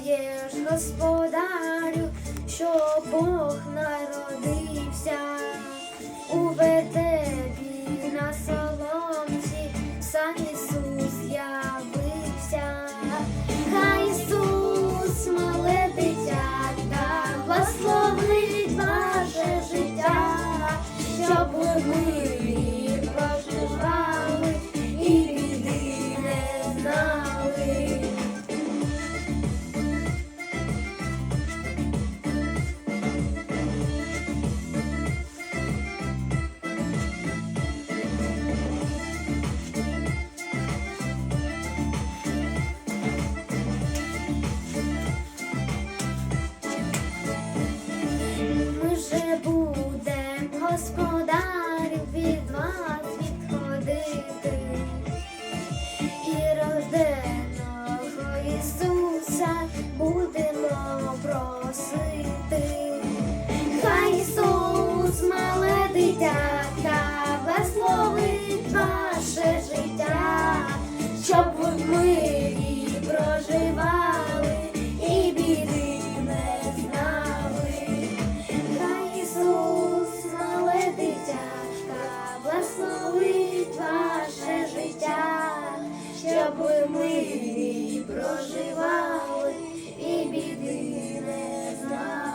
знаєш, господарю, що Бог народився у ветебі на соломці, сам Ісус явився, Хай Ісус, мале дитятка, благословить ваше життя, щоб ви. тобою ми проживали і біди не знали.